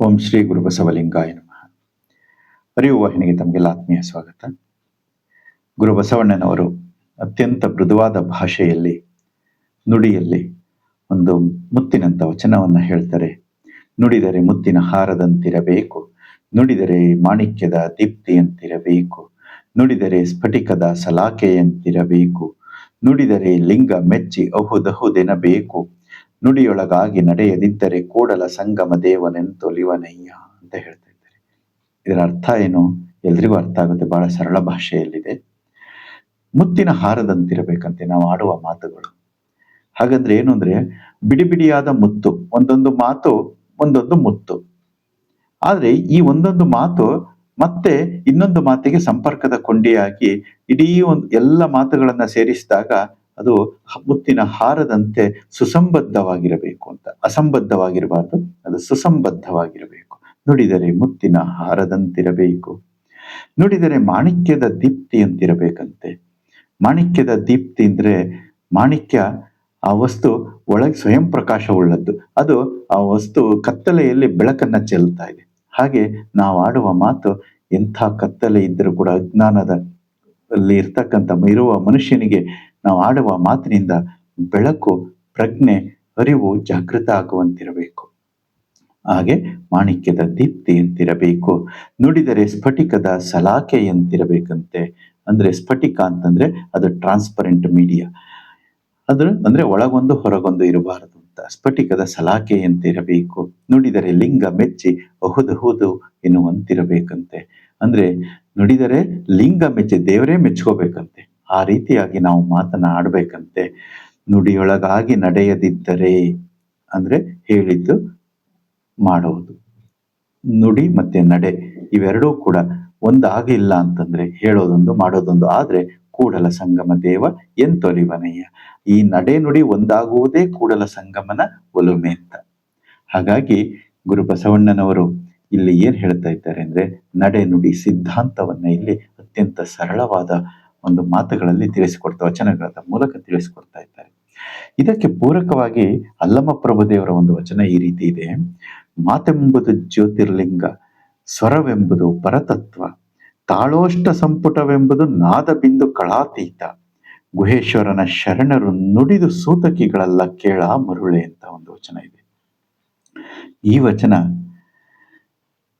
ಓಂ ಶ್ರೀ ಗುರು ಬಸವಲಿಂಗಾಯ ನಮಃ. ಅರಿವು ವಾಹಿನಿಗೆ ತಮಗೆಲ್ಲ ಆತ್ಮೀಯ ಸ್ವಾಗತ. ಗುರು ಬಸವಣ್ಣನವರು ಅತ್ಯಂತ ಮೃದುವಾದ ಭಾಷೆಯಲ್ಲಿ, ನುಡಿಯಲ್ಲಿ ಒಂದು ಮುತ್ತಿನಂಥ ವಚನವನ್ನು ಹೇಳ್ತಾರೆ. ನುಡಿದರೆ ಮುತ್ತಿನ ಹಾರದಂತಿರಬೇಕು, ನುಡಿದರೆ ಮಾಣಿಕ್ಯದ ದೀಪ್ತಿಯಂತಿರಬೇಕು, ನುಡಿದರೆ ಸ್ಫಟಿಕದ ಸಲಾಖೆಯಂತಿರಬೇಕು ನುಡಿದರೆ ಲಿಂಗ ಮೆಚ್ಚಿ ಅಹುದಹುದೆನಬೇಕು ನುಡಿಯೊಳಗಾಗಿ ನಡೆಯದಿದ್ದರೆ ಕೂಡಲ ಸಂಗಮ ದೇವನೆಂತೊಲಿವನಯ್ಯ ಅಂತ ಹೇಳ್ತಾ ಇದ್ದಾರೆ. ಇದರ ಅರ್ಥ ಏನು? ಎಲ್ರಿಗೂ ಅರ್ಥ ಆಗುತ್ತೆ. ಬಹಳ ಸರಳ ಭಾಷೆಯಲ್ಲಿದೆ. ಮುತ್ತಿನ ಹಾರದಂತಿರಬೇಕಂತೆ ನಾವು ಆಡುವ ಮಾತುಗಳು. ಹಾಗಂದ್ರೆ ಏನು ಅಂದ್ರೆ ಬಿಡಿ ಬಿಡಿಯಾದ ಮುತ್ತು, ಒಂದೊಂದು ಮಾತು ಒಂದೊಂದು ಮುತ್ತು. ಆದ್ರೆ ಈ ಒಂದೊಂದು ಮಾತು ಮತ್ತೆ ಇನ್ನೊಂದು ಮಾತಿಗೆ ಸಂಪರ್ಕದ ಕೊಂಡಿಯಾಗಿ ಇಡೀ ಒಂದು ಎಲ್ಲ ಮಾತುಗಳನ್ನ ಸೇರಿಸಿದಾಗ ಅದು ಮುತ್ತಿನ ಹಾರದಂತೆ ಸುಸಂಬದ್ಧವಾಗಿರಬೇಕು ಅಂತ. ಅಸಂಬದ್ಧವಾಗಿರಬಾರ್ದು, ಅದು ಸುಸಂಬದ್ಧವಾಗಿರಬೇಕು. ನುಡಿದರೆ ಮುತ್ತಿನ ಹಾರದಂತಿರಬೇಕು. ನುಡಿದರೆ ಮಾಣಿಕ್ಯದ ದೀಪ್ತಿ ಅಂತಿರಬೇಕಂತೆ. ಮಾಣಿಕ್ಯದ ದೀಪ್ತಿ ಅಂದ್ರೆ ಮಾಣಿಕ್ಯ ಆ ವಸ್ತು ಒಳಗೆ ಸ್ವಯಂ ಪ್ರಕಾಶವುಳ್ಳದ್ದು. ಅದು ಆ ವಸ್ತು ಕತ್ತಲೆಯಲ್ಲಿ ಬೆಳಕನ್ನ ಚೆಲ್ತಾ ಇದೆ. ಹಾಗೆ ನಾವು ಆಡುವ ಮಾತು ಎಂಥ ಕತ್ತಲೆ ಇದ್ದರೂ ಕೂಡ ಅಜ್ಞಾನದ ಅಲ್ಲಿ ಇರ್ತಕ್ಕಂಥ ಇರುವ ಮನುಷ್ಯನಿಗೆ ನಾವು ಆಡುವ ಮಾತಿನಿಂದ ಬೆಳಕು, ಪ್ರಜ್ಞೆ, ಅರಿವು ಜಾಗೃತ ಆಗುವಂತಿರಬೇಕು. ಹಾಗೆ ಮಾಣಿಕ್ಯದ ದೀಪ್ತಿಯಂತಿರಬೇಕು ನುಡಿದರೆ ಸ್ಫಟಿಕದ ಸಲಾಕೆಯಂತಿರಬೇಕಂತೆ ಅಂದ್ರೆ ಸ್ಫಟಿಕ ಅಂತಂದ್ರೆ ಅದು ಟ್ರಾನ್ಸ್ಪರೆಂಟ್ ಮೀಡಿಯಾ ಅದ್ರ ಅಂದ್ರೆ ಒಳಗೊಂದು ಹೊರಗೊಂದು ಇರಬಾರದು ಅಂತ. ಸ್ಫಟಿಕದ ಸಲಾಕೆಯಂತಿರಬೇಕು ನುಡಿದರೆ ಲಿಂಗ ಮೆಚ್ಚಿ ಅಹುದು ಎನ್ನುವಂತಿರಬೇಕಂತೆ. ಅಂದ್ರೆ ನುಡಿದರೆ ಲಿಂಗ ಮೆಚ್ಚಿ ದೇವರೇ ಮೆಚ್ಕೋಬೇಕಂತೆ. ಆ ರೀತಿಯಾಗಿ ನಾವು ಮಾತನಾಡಬೇಕಂತೆ. ನುಡಿಯೊಳಗಾಗಿ ನಡೆಯದಿದ್ದರೆ ಅಂದ್ರೆ ಹೇಳಿದ್ದು ಮಾಡುವುದು. ನುಡಿ ಮತ್ತೆ ನಡೆ ಇವೆರಡೂ ಕೂಡ ಒಂದಾಗಿಲ್ಲ ಅಂತಂದ್ರೆ ಹೇಳೋದೊಂದು ಮಾಡೋದೊಂದು. ಆದ್ರೆ ಕೂಡಲ ಸಂಗಮ ದೇವ ಎಂತೊಲಿವನಯ್ಯ ಈ ನಡೆ ನುಡಿ ಒಂದಾಗುವುದೇ ಕೂಡಲ ಸಂಗಮನ ಒಲುಮೆ ಅಂತ. ಹಾಗಾಗಿ ಗುರು ಬಸವಣ್ಣನವರು ಇಲ್ಲಿ ಏನ್ ಹೇಳ್ತಾ ಇದ್ದಾರೆ ಅಂದ್ರೆ ನಡೆ ನುಡಿ ಸಿದ್ಧಾಂತವನ್ನ ಇಲ್ಲಿ ಅತ್ಯಂತ ಸರಳವಾದ ಒಂದು ಮಾತುಗಳಲ್ಲಿ ತಿಳಿಸಿಕೊಡ್ತಾ ವಚನಗಳ ಮೂಲಕ ತಿಳಿಸಿಕೊಡ್ತಾ ಇದ್ದಾರೆ. ಇದಕ್ಕೆ ಪೂರಕವಾಗಿ ಅಲ್ಲಮ್ಮ ಪ್ರಭುದೇವರ ಒಂದು ವಚನ ಈ ರೀತಿ ಇದೆ. ಮಾತೆಂಬುದು ಜ್ಯೋತಿರ್ಲಿಂಗ, ಸ್ವರವೆಂಬುದು ಪರತತ್ವ, ತಾಳೋಷ್ಟ ಸಂಪುಟವೆಂಬುದು ನಾದ ಬಿಂದು ಕಳಾತೀತ, ಗುಹೇಶ್ವರನ ಶರಣರು ನುಡಿದು ಸೂತಕಿಗಳೆಲ್ಲ ಕೇಳ ಮರುಳೆ ಅಂತ ಒಂದು ವಚನ ಇದೆ. ಈ ವಚನ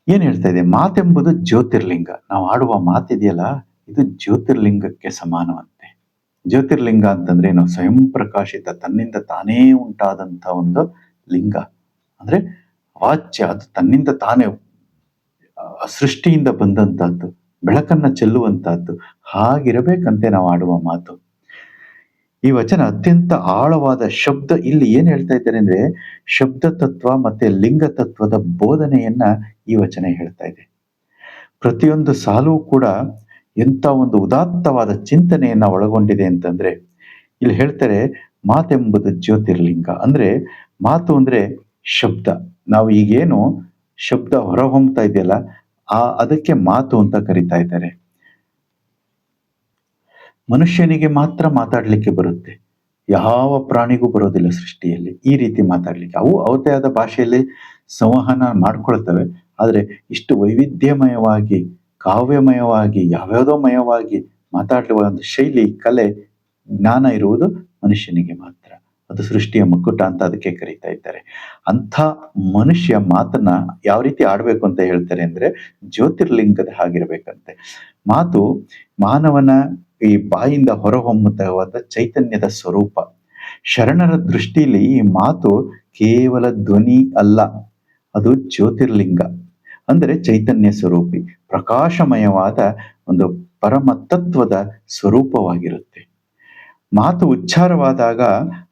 ಏನ್ ಹೇಳ್ತಾ ಇದೆ? ಮಾತೆಂಬುದು ಜ್ಯೋತಿರ್ಲಿಂಗ. ನಾವು ಆಡುವ ಮಾತಿದೆಯಲ್ಲ ಇದು ಜ್ಯೋತಿರ್ಲಿಂಗಕ್ಕೆ ಸಮಾನವಂತೆ. ಜ್ಯೋತಿರ್ಲಿಂಗ ಅಂತಂದ್ರೆ ಏನು ಸ್ವಯಂ ಪ್ರಕಾಶಿತ ತನ್ನಿಂದ ತಾನೇ ಉಂಟಾದಂತ ಒಂದು ಲಿಂಗ. ಅಂದ್ರೆ ವಾಚ್ಯ ಅದು ತನ್ನಿಂದ ತಾನೇ ಸೃಷ್ಟಿಯಿಂದ ಬಂದಂತಹದ್ದು ಬೆಳಕನ್ನ ಚೆಲ್ಲುವಂತಹದ್ದು ಹಾಗಿರಬೇಕಂತೆ ನಾವು ಆಡುವ ಮಾತು. ಈ ವಚನ ಅತ್ಯಂತ ಆಳವಾದ ಶಬ್ದ ಇಲ್ಲಿ ಏನ್ ಹೇಳ್ತಾ ಇದ್ದಾರೆ ಅಂದ್ರೆ, ಶಬ್ದ ತತ್ವ ಮತ್ತೆ ಲಿಂಗ ತತ್ವದ ಬೋಧನೆಯನ್ನ ಈ ವಚನ ಹೇಳ್ತಾ ಇದೆ. ಪ್ರತಿಯೊಂದು ಸಾಲು ಕೂಡ ಎಂತ ಒಂದು ಉದಾತ್ತವಾದ ಚಿಂತನೆಯನ್ನ ಒಳಗೊಂಡಿದೆ ಅಂತಂದ್ರೆ, ಇಲ್ಲಿ ಹೇಳ್ತಾರೆ ಮಾತೆಂಬುದು ಜ್ಯೋತಿರ್ಲಿಂಗ. ಅಂದ್ರೆ ಮಾತು ಅಂದ್ರೆ ಶಬ್ದ. ನಾವು ಈಗೇನು ಶಬ್ದ ಹೊರಹೊಮ್ತಾ ಇದೆಯಲ್ಲ, ಆ ಅದಕ್ಕೆ ಮಾತು ಅಂತ ಕರಿತಾ ಇದ್ದಾರೆ. ಮನುಷ್ಯನಿಗೆ ಮಾತ್ರ ಮಾತಾಡ್ಲಿಕ್ಕೆ ಬರುತ್ತೆ. ಯಾವ ಪ್ರಾಣಿಗೂ ಬರೋದಿಲ್ಲ ಸೃಷ್ಟಿಯಲ್ಲಿ ಈ ರೀತಿ ಮಾತಾಡ್ಲಿಕ್ಕೆ. ಅವು ಅವತ್ತೇ ಆದ ಭಾಷೆಯಲ್ಲಿ ಸಂವಹನ ಮಾಡ್ಕೊಳ್ತವೆ, ಆದ್ರೆ ಇಷ್ಟು ವೈವಿಧ್ಯಮಯವಾಗಿ ಕಾವ್ಯಮಯವಾಗಿ, ಯಾವ್ಯಾವುದೋ ಮಯವಾಗಿ ಮಾತಾಡುವ ಒಂದು ಶೈಲಿ, ಕಲೆ, ಜ್ಞಾನ ಇರುವುದು ಮನುಷ್ಯನಿಗೆ ಮಾತ್ರ. ಅದು ಸೃಷ್ಟಿಯ ಮುಕ್ಕುಟ ಅಂತ ಅದಕ್ಕೆ ಕರೀತಾ ಇದ್ದಾರೆ. ಅಂಥ ಮನುಷ್ಯ ಮಾತನ್ನ ಯಾವ ರೀತಿ ಆಡ್ಬೇಕು ಅಂತ ಹೇಳ್ತಾರೆ ಅಂದ್ರೆ ಜ್ಯೋತಿರ್ಲಿಂಗದ ಹಾಗಿರ್ಬೇಕಂತೆ. ಮಾತು ಮಾನವನ ಈ ಬಾಯಿಂದ ಹೊರಹೊಮ್ಮುತ್ತವಾದ ಚೈತನ್ಯದ ಸ್ವರೂಪ. ಶರಣರ ದೃಷ್ಟಿಯಲ್ಲಿ ಈ ಮಾತು ಕೇವಲ ಧ್ವನಿ ಅಲ್ಲ, ಅದು ಜ್ಯೋತಿರ್ಲಿಂಗ. ಅಂದರೆ ಚೈತನ್ಯ ಸ್ವರೂಪಿ, ಪ್ರಕಾಶಮಯವಾದ ಒಂದು ಪರಮ ತತ್ವದ ಸ್ವರೂಪವಾಗಿರುತ್ತೆ. ಮಾತು ಉಚ್ಚಾರವಾದಾಗ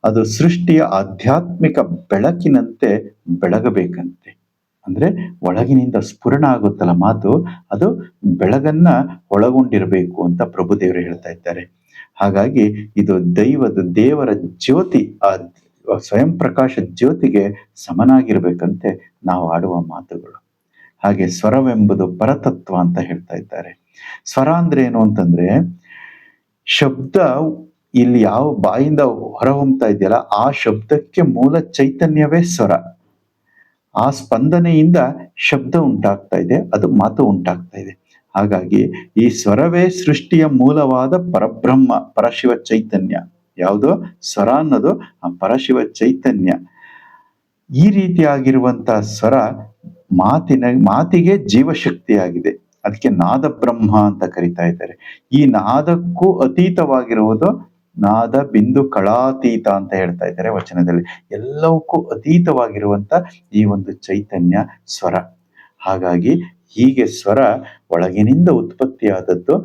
ಅದು ಸೃಷ್ಟಿಯ ಆಧ್ಯಾತ್ಮಿಕ ಬೆಳಕಿನಂತೆ ಬೆಳಗಬೇಕಂತೆ. ಅಂದ್ರೆ ಒಳಗಿನಿಂದ ಸ್ಫುರಣ ಆಗುತ್ತಲ್ಲ ಮಾತು, ಅದು ಬೆಳಗನ್ನ ಒಳಗೊಂಡಿರಬೇಕು ಅಂತ ಪ್ರಭುದೇವರು ಹೇಳ್ತಾ ಇದ್ದಾರೆ. ಹಾಗಾಗಿ ಇದು ದೈವದ, ದೇವರ ಜ್ಯೋತಿ, ಆ ಸ್ವಯಂ ಪ್ರಕಾಶ ಜ್ಯೋತಿಗೆ ಸಮನಾಗಿರ್ಬೇಕಂತೆ ನಾವು ಆಡುವ ಮಾತುಗಳು. ಹಾಗೆ ಸ್ವರವೆಂಬುದು ಪರತತ್ವ ಅಂತ ಹೇಳ್ತಾ ಇದ್ದಾರೆ. ಸ್ವರ ಅಂದ್ರೆ ಏನು ಅಂತಂದ್ರೆ, ಶಬ್ದ ಇಲ್ಲಿ ಯಾವ ಬಾಯಿಂದ ಹೊರಹೊಮ್ತಾ ಇದೆಯಲ್ಲ, ಆ ಶಬ್ದಕ್ಕೆ ಮೂಲ ಚೈತನ್ಯವೇ ಸ್ವರ. ಆ ಸ್ಪಂದನೆಯಿಂದ ಶಬ್ದ ಉಂಟಾಗ್ತಾ ಇದೆ, ಅದು ಮಾತು ಉಂಟಾಗ್ತಾ ಇದೆ. ಹಾಗಾಗಿ ಈ ಸ್ವರವೇ ಸೃಷ್ಟಿಯ ಮೂಲವಾದ ಪರಬ್ರಹ್ಮ, ಪರಶಿವ ಚೈತನ್ಯ. ಯಾವುದೋ? ಸ್ವರ ಅನ್ನೋದು ಆ ಪರಶಿವ ಚೈತನ್ಯ. ಈ ರೀತಿಯಾಗಿರುವಂತಹ ಸ್ವರ ಮಾತಿನ, ಮಾತಿಗೆ ಜೀವಶಕ್ತಿಯಾಗಿದೆ. ಅದಕ್ಕೆ ನಾದ ಬ್ರಹ್ಮ ಅಂತ ಕರಿತಾ ಇದ್ದಾರೆ. ಈ ನಾದಕ್ಕೂ ಅತೀತವಾಗಿರುವುದು ನಾದ ಬಿಂದು ಕಳಾತೀತ ಅಂತ ಹೇಳ್ತಾ ಇದ್ದಾರೆ ವಚನದಲ್ಲಿ. ಎಲ್ಲವಕ್ಕೂ ಅತೀತವಾಗಿರುವಂತ ಈ ಒಂದು ಚೈತನ್ಯ ಸ್ವರ. ಹಾಗಾಗಿ ಹೀಗೆ ಸ್ವರ ಒಳಗಿನಿಂದ ಉತ್ಪತ್ತಿಯಾದದ್ದು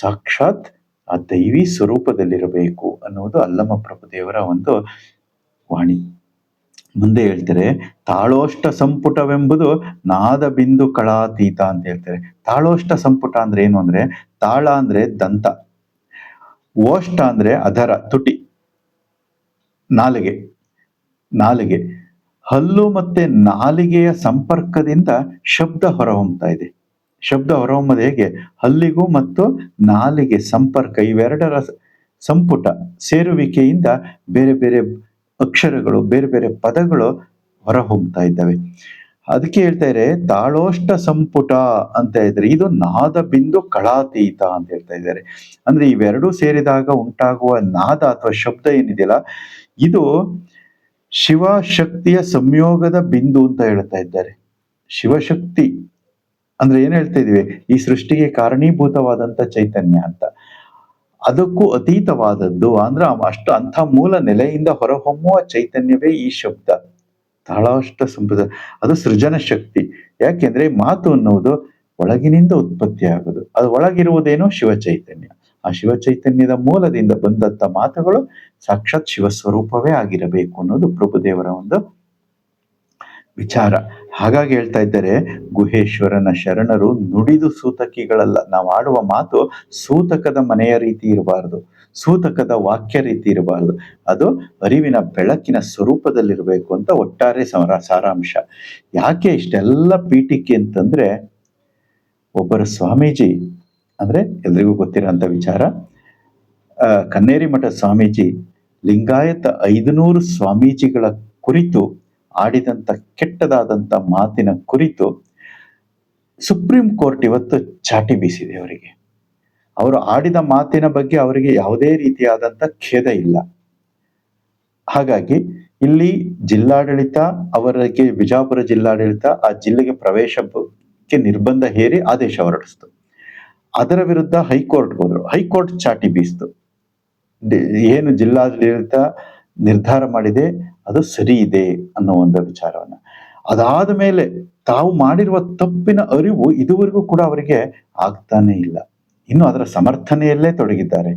ಸಾಕ್ಷಾತ್ ಆ ದೈವಿ ಸ್ವರೂಪದಲ್ಲಿರಬೇಕು ಅನ್ನುವುದು ಅಲ್ಲಮ ಪ್ರಭುದೇವರ ಒಂದು ವಾಣಿ. ಮುಂದೆ ಹೇಳ್ತಾರೆ, ತಾಳೋಷ್ಟ ಸಂಪುಟವೆಂಬುದು ನಾದ ಬಿಂದು ಕಳಾತೀತ ಅಂತ ಹೇಳ್ತಾರೆ. ತಾಳೋಷ್ಟ ಸಂಪುಟ ಅಂದ್ರೆ ಏನು ಅಂದ್ರೆ, ತಾಳ ಅಂದ್ರೆ ದಂತ ಓಷ್ಟ ಅಂದ್ರೆ ಅದರ ತುಟಿ, ನಾಲಿಗೆ ನಾಲಿಗೆ, ಹಲ್ಲು ಮತ್ತೆ ನಾಲಿಗೆಯ ಸಂಪರ್ಕದಿಂದ ಶಬ್ದ ಹೊರಹೊಮ್ತಾ ಇದೆ. ಶಬ್ದ ಹೊರಹೊಮ್ಮದ ಹೇಗೆ? ಹಲ್ಲಿಗೂ ಮತ್ತು ನಾಲಿಗೆ ಸಂಪರ್ಕ ಇವೆರಡರ ಸಂಪುಟ ಸೇರುವಿಕೆಯಿಂದ ಬೇರೆ ಬೇರೆ ಅಕ್ಷರಗಳು, ಬೇರೆ ಬೇರೆ ಪದಗಳು ಹೊರಹೊಮ್ತಾ ಇದ್ದಾವೆ. ಅದಕ್ಕೆ ಹೇಳ್ತಾ ಇದ್ದಾರೆ ತಾಳೋಷ್ಟ ಸಂಪುಟ ಅಂತ ಇದ್ರೆ. ಇದು ನಾದ ಬಿಂದು ಕಳಾತೀತ ಅಂತ ಹೇಳ್ತಾ ಇದ್ದಾರೆ ಅಂದ್ರೆ ಇವೆರಡೂ ಸೇರಿದಾಗ ಉಂಟಾಗುವ ನಾದ ಅಥವಾ ಶಬ್ದ ಏನಿದೆಯಲ್ಲ, ಇದು ಶಿವಶಕ್ತಿಯ ಸಂಯೋಗದ ಬಿಂದು ಅಂತ ಹೇಳ್ತಾ ಇದ್ದಾರೆ. ಶಿವಶಕ್ತಿ. ಅಂದ್ರೆ ಏನ್ ಹೇಳ್ತಾ ಇದೀವಿ? ಈ ಸೃಷ್ಟಿಗೆ ಕಾರಣೀಭೂತವಾದಂತ ಚೈತನ್ಯ ಅಂತ. ಅದಕ್ಕೂ ಅತೀತವಾದದ್ದು ಅಂದ್ರೆ ಅಷ್ಟು ಅಂಥ ಮೂಲ ನೆಲೆಯಿಂದ ಹೊರಹೊಮ್ಮುವ ಚೈತನ್ಯವೇ ಈ ಶಬ್ದ. ಬಹಳಷ್ಟು ಸಂಪದ. ಅದು ಸೃಜನ ಶಕ್ತಿ. ಯಾಕೆಂದ್ರೆ ಮಾತು ಅನ್ನುವುದು ಒಳಗಿನಿಂದ ಉತ್ಪತ್ತಿ ಆಗೋದು. ಅದು ಒಳಗಿರುವುದೇನೋ ಶಿವ ಚೈತನ್ಯ. ಆ ಶಿವ ಚೈತನ್ಯದ ಮೂಲದಿಂದ ಬಂದಂಥ ಮಾತುಗಳು ಸಾಕ್ಷಾತ್ ಶಿವ ಸ್ವರೂಪವೇ ಆಗಿರಬೇಕು ಅನ್ನೋದು ಪ್ರಭುದೇವರ ಒಂದು ವಿಚಾರ. ಹಾಗಾಗಿ ಹೇಳ್ತಾ ಇದ್ದಾರೆ, ಗುಹೇಶ್ವರನ ಶರಣರು ನುಡಿದು ಸೂತಕಿಗಳಲ್ಲ. ನಾವು ಆಡುವ ಮಾತು ಸೂತಕದ ಮನೆಯ ರೀತಿ ಇರಬಾರದು, ಸೂತಕದ ವಾಕ್ಯ ರೀತಿ ಇರಬಾರದು. ಅದು ಅರಿವಿನ ಬೆಳಕಿನ ಸ್ವರೂಪದಲ್ಲಿರಬೇಕು ಅಂತ ಒಟ್ಟಾರೆ ಸಮರ, ಸಾರಾಂಶ. ಯಾಕೆ ಇಷ್ಟೆಲ್ಲ ಪೀಠಿಕೆ ಅಂತಂದ್ರೆ, ಒಬ್ಬರ ಸ್ವಾಮೀಜಿ, ಅಂದ್ರೆ ಎಲ್ರಿಗೂ ಗೊತ್ತಿರೋಂಥ ವಿಚಾರ ಕನ್ನೇರಿ ಮಠ ಸ್ವಾಮೀಜಿ ಲಿಂಗಾಯತ ಐದುನೂರು ಸ್ವಾಮೀಜಿಗಳ ಕುರಿತು ಆಡಿದಂತ ಕೆಟ್ಟದಾದಂತ ಮಾತಿನ ಕುರಿತು ಸುಪ್ರೀಂ ಕೋರ್ಟ್ ಇವತ್ತು ಚಾಟಿ ಬೀಸಿದೆ ಅವರಿಗೆ. ಅವರು ಆಡಿದ ಮಾತಿನ ಬಗ್ಗೆ ಅವರಿಗೆ ಯಾವುದೇ ರೀತಿಯಾದಂತ ಖೇದ ಇಲ್ಲ. ಹಾಗಾಗಿ ಇಲ್ಲಿ ಜಿಲ್ಲಾಡಳಿತ, ಅವರಿಗೆ ಬಿಜಾಪುರ ಜಿಲ್ಲಾಡಳಿತ ಆ ಜಿಲ್ಲೆಗೆ ಪ್ರವೇಶಕ್ಕೆ ನಿರ್ಬಂಧ ಹೇರಿ ಆದೇಶ ಹೊರಡಿಸ್ತು. ಅದರ ವಿರುದ್ಧ ಹೈಕೋರ್ಟ್ ಹೋದ್ರು. ಹೈಕೋರ್ಟ್ ಚಾಟಿ ಬೀಸ್ತು. ಏನು ಜಿಲ್ಲಾಡಳಿತ ನಿರ್ಧಾರ ಮಾಡಿದೆ ಅದು ಸರಿ ಇದೆ ಅನ್ನೋ ಒಂದು ವಿಚಾರವನ್ನ. ಅದಾದ ಮೇಲೆ ತಾವು ಮಾಡಿರುವ ತಪ್ಪಿನ ಅರಿವು ಇದುವರೆಗೂ ಕೂಡ ಅವರಿಗೆ ಆಗ್ತಾನೇ ಇಲ್ಲ. ಇನ್ನು ಅದರ ಸಮರ್ಥನೆಯಲ್ಲೇ ತೊಡಗಿದ್ದಾರೆ.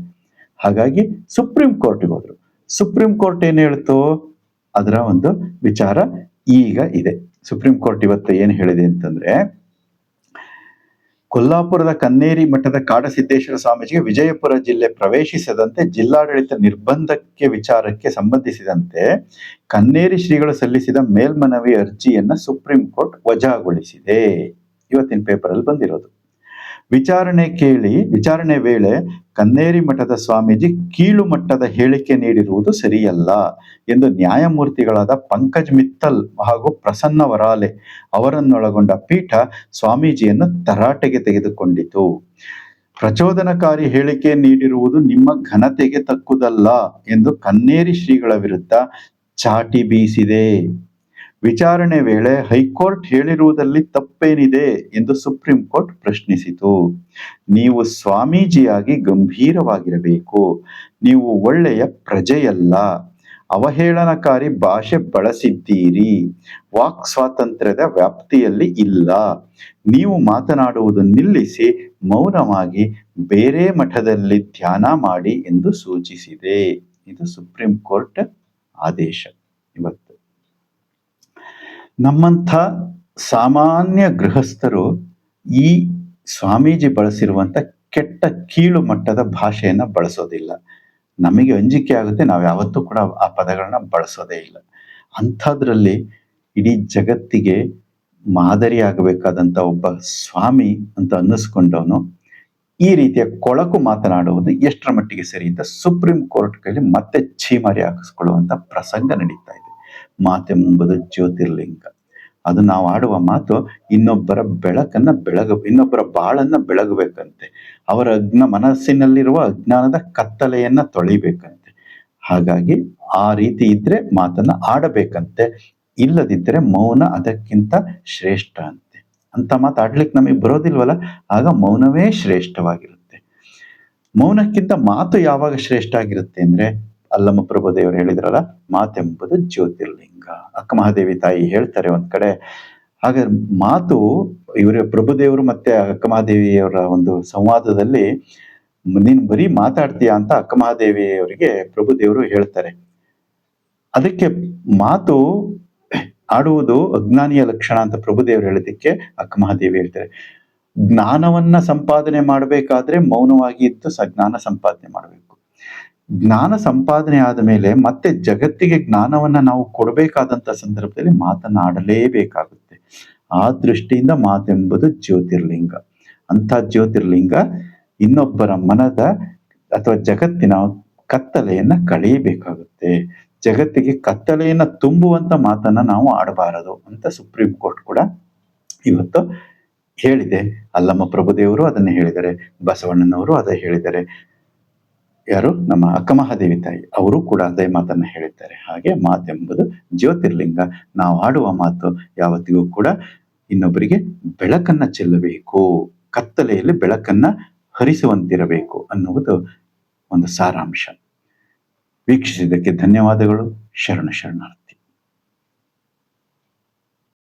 ಹಾಗಾಗಿ ಸುಪ್ರೀಂ ಕೋರ್ಟ್ಗೆ ಹೋದ್ರು. ಸುಪ್ರೀಂ ಕೋರ್ಟ್ ಏನ್ ಹೇಳ್ತು? ಅದರ ಒಂದು ವಿಚಾರ ಈಗ ಇದೆ. ಸುಪ್ರೀಂ ಕೋರ್ಟ್ ಇವತ್ತು ಏನು ಹೇಳಿದೆ ಅಂತಂದ್ರೆ ಕೊಲ್ಲಾಪುರದ ಕನ್ನೇರಿ ಮಠದ ಕಾಡಸಿದ್ದೇಶ್ವರ ಸ್ವಾಮೀಜಿಗೆ ವಿಜಯಪುರ ಜಿಲ್ಲೆ ಪ್ರವೇಶಿಸದಂತೆ ಜಿಲ್ಲಾಡಳಿತ ನಿರ್ಬಂಧಕ್ಕೆ ವಿಚಾರಕ್ಕೆ ಸಂಬಂಧಿಸಿದಂತೆ ಕನ್ನೇರಿ ಶ್ರೀಗಳು ಸಲ್ಲಿಸಿದ ಮೇಲ್ಮನವಿ ಅರ್ಜಿಯನ್ನ ಸುಪ್ರೀಂ ಕೋರ್ಟ್ ವಜಾಗೊಳಿಸಿದೆ. ಇವತ್ತಿನ ಪೇಪರ್ ಅಲ್ಲಿ ಬಂದಿರೋದು. ವಿಚಾರಣೆ ಕೇಳಿ, ವಿಚಾರಣೆ ವೇಳೆ ಕನ್ನೇರಿ ಮಠದ ಸ್ವಾಮೀಜಿ ಕೀಳು ಮಟ್ಟದ ಹೇಳಿಕೆ ನೀಡಿರುವುದು ಸರಿಯಲ್ಲ ಎಂದು ನ್ಯಾಯಮೂರ್ತಿಗಳಾದ ಪಂಕಜ್ ಮಿತ್ತಲ್ ಹಾಗೂ ಪ್ರಸನ್ನ ವರಾಲೆ ಅವರನ್ನೊಳಗೊಂಡ ಪೀಠ ಸ್ವಾಮೀಜಿಯನ್ನು ತರಾಟೆಗೆ ತೆಗೆದುಕೊಂಡಿತು. ಪ್ರಚೋದನಕಾರಿ ಹೇಳಿಕೆ ನೀಡಿರುವುದು ನಿಮ್ಮ ಘನತೆಗೆ ತಕ್ಕುದಲ್ಲ ಎಂದು ಕನ್ನೇರಿ ಶ್ರೀಗಳ ವಿರುದ್ಧ ಚಾಟಿ ಬೀಸಿದೆ. ವಿಚಾರಣೆ ವೇಳೆ ಹೈಕೋರ್ಟ್ ಹೇಳಿರುವುದಲ್ಲಿ ತಪ್ಪೇನಿದೆ ಎಂದು ಸುಪ್ರೀಂ ಕೋರ್ಟ್ ಪ್ರಶ್ನಿಸಿತು. ನೀವು ಸ್ವಾಮೀಜಿಯಾಗಿ ಗಂಭೀರವಾಗಿರಬೇಕು. ನೀವು ಒಳ್ಳೆಯ ಪ್ರಜೆಯಲ್ಲ. ಅವಹೇಳನಕಾರಿ ಭಾಷೆ ಬಳಸಿದ್ದೀರಿ. ವಾಕ್ ಸ್ವಾತಂತ್ರ್ಯದ ವ್ಯಾಪ್ತಿಯಲ್ಲಿ ಇಲ್ಲ. ನೀವು ಮಾತನಾಡುವುದು ನಿಲ್ಲಿಸಿ, ಮೌನವಾಗಿ ಬೇರೆ ಮಠದಲ್ಲಿ ಧ್ಯಾನ ಮಾಡಿ ಎಂದು ಸೂಚಿಸಿದೆ. ಇದು ಸುಪ್ರೀಂ ಕೋರ್ಟ್ ಆದೇಶ. ಇವತ್ತು ನಮ್ಮಂಥ ಸಾಮಾನ್ಯ ಗೃಹಸ್ಥರು ಈ ಸ್ವಾಮೀಜಿ ಬಳಸಿರುವಂಥ ಕೆಟ್ಟ ಕೀಳು ಮಟ್ಟದ ಭಾಷೆಯನ್ನು ಬಳಸೋದಿಲ್ಲ. ನಮಗೆ ಅಂಜಿಕೆ ಆಗುತ್ತೆ, ನಾವು ಯಾವತ್ತೂ ಕೂಡ ಆ ಪದಗಳನ್ನ ಬಳಸೋದೇ ಇಲ್ಲ. ಅಂಥದ್ರಲ್ಲಿ ಇಡೀ ಜಗತ್ತಿಗೆ ಮಾದರಿ ಆಗಬೇಕಾದಂತ ಒಬ್ಬ ಸ್ವಾಮಿ ಅಂತ ಅನ್ನಿಸ್ಕೊಂಡವನು ಈ ರೀತಿಯ ಕೊಳಕು ಮಾತನಾಡುವುದು ಎಷ್ಟರ ಮಟ್ಟಿಗೆ ಸರಿ ಅಂತ ಸುಪ್ರೀಂ ಕೋರ್ಟ್ ಕೈಲಿ ಮತ್ತೆ ಛೀಮಾರಿ ಹಾಕಿಸ್ಕೊಳ್ಳುವಂತ ಪ್ರಸಂಗ ನಡೀತಾ ಇದೆ. ಮಾತೆಂಬುದು ಜ್ಯೋತಿರ್ಲಿಂಗ. ಅದು ನಾವು ಆಡುವ ಮಾತು ಇನ್ನೊಬ್ಬರ ಬೆಳಕನ್ನ ಬೆಳಗ, ಇನ್ನೊಬ್ಬರ ಬಾಳನ್ನ ಬೆಳಗಬೇಕಂತೆ. ಅವರ ಅಜ್ಞ ಮನಸ್ಸಿನಲ್ಲಿರುವ ಅಜ್ಞಾನದ ಕತ್ತಲೆಯನ್ನ ತೊಳಿಬೇಕಂತೆ. ಹಾಗಾಗಿ ಆ ರೀತಿ ಇದ್ರೆ ಮಾತನ್ನ ಆಡಬೇಕಂತೆ. ಇಲ್ಲದಿದ್ದರೆ ಮೌನ ಅದಕ್ಕಿಂತ ಶ್ರೇಷ್ಠ ಅಂತೆ. ಅಂತ ಮಾತಾಡ್ಲಿಕ್ಕೆ ನಮಗೆ ಬರೋದಿಲ್ವಲ್ಲ? ಆಗ ಮೌನವೇ ಶ್ರೇಷ್ಠವಾಗಿರುತ್ತೆ. ಮೌನಕ್ಕಿಂತ ಮಾತು ಯಾವಾಗ ಶ್ರೇಷ್ಠ ಆಗಿರುತ್ತೆ ಅಂದ್ರೆ ಅಲ್ಲಮ್ಮ ಪ್ರಭುದೇವರು ಹೇಳಿದ್ರಲ್ಲ, ಮಾತೆಂಬುದು ಜ್ಯೋತಿರ್ಲಿಂಗ. ಅಕ್ಕ ಮಹಾದೇವಿ ತಾಯಿ ಹೇಳ್ತಾರೆ ಒಂದ್ ಕಡೆ. ಹಾಗೆ ಮಾತು ಇವರ ಪ್ರಭುದೇವರು ಮತ್ತೆ ಅಕ್ಕ ಮಹಾದೇವಿಯವರ ಒಂದು ಸಂವಾದದಲ್ಲಿ, ನೀನು ಬರೀ ಮಾತಾಡ್ತೀಯಾ ಅಂತ ಅಕ್ಕ ಮಹಾದೇವಿಯವರಿಗೆ ಪ್ರಭುದೇವರು ಹೇಳ್ತಾರೆ. ಅದಕ್ಕೆ ಮಾತು ಆಡುವುದು ಅಜ್ಞಾನಿಯ ಲಕ್ಷಣ ಅಂತ ಪ್ರಭುದೇವರು ಹೇಳಿದ್ದಕ್ಕೆ ಅಕ್ಕ ಮಹಾದೇವಿ ಹೇಳ್ತಾರೆ. ಜ್ಞಾನವನ್ನ ಸಂಪಾದನೆ ಮಾಡಬೇಕಾದ್ರೆ ಮೌನವಾಗಿ ಇದ್ದು ಸ ಜ್ಞಾನ ಸಂಪಾದನೆ ಮಾಡಬೇಕು. ಜ್ಞಾನ ಸಂಪಾದನೆ ಆದ ಮೇಲೆ ಮತ್ತೆ ಜಗತ್ತಿಗೆ ಜ್ಞಾನವನ್ನ ನಾವು ಕೊಡಬೇಕಾದಂತ ಸಂದರ್ಭದಲ್ಲಿ ಮಾತನಾಡಲೇಬೇಕಾಗುತ್ತೆ. ಆ ದೃಷ್ಟಿಯಿಂದ ಮಾತೆಂಬುದು ಜ್ಯೋತಿರ್ಲಿಂಗ. ಅಂತ ಜ್ಯೋತಿರ್ಲಿಂಗ ಇನ್ನೊಬ್ಬರ ಮನದ ಅಥವಾ ಜಗತ್ತಿನ ಕತ್ತಲೆಯನ್ನ ಕಳೆಯಬೇಕಾಗುತ್ತೆ. ಜಗತ್ತಿಗೆ ಕತ್ತಲೆಯನ್ನ ತುಂಬುವಂತ ಮಾತನ್ನ ನಾವು ಆಡಬಾರದು ಅಂತ ಸುಪ್ರೀಂ ಕೋರ್ಟ್ ಕೂಡ ಇವತ್ತು ಹೇಳಿದೆ. ಅಲ್ಲಮ್ಮ ಪ್ರಭುದೇವರು ಅದನ್ನ ಹೇಳಿದ್ದಾರೆ. ಬಸವಣ್ಣನವರು ಅದ ಹೇಳಿದ್ದಾರೆ. ಯಾರು? ನಮ್ಮ ಅಕ್ಕಮಹಾದೇವಿ ತಾಯಿ. ಅವರು ಕೂಡ ಅದೇ ಮಾತನ್ನು ಹೇಳಿದ್ದಾರೆ. ಹಾಗೆ ಮಾತೆಂಬುದು ಜ್ಯೋತಿರ್ಲಿಂಗ. ನಾವು ಆಡುವ ಮಾತು ಯಾವತ್ತಿಗೂ ಕೂಡ ಇನ್ನೊಬ್ಬರಿಗೆ ಬೆಳಕನ್ನ ಚೆಲ್ಲಬೇಕು. ಕತ್ತಲೆಯಲ್ಲಿ ಬೆಳಕನ್ನ ಹರಿಸುವಂತಿರಬೇಕು ಅನ್ನುವುದು ಒಂದು ಸಾರಾಂಶ. ವೀಕ್ಷಿಸಿದ್ದಕ್ಕೆ ಧನ್ಯವಾದಗಳು. ಶರಣ ಶರಣಾರ್ಥಿ.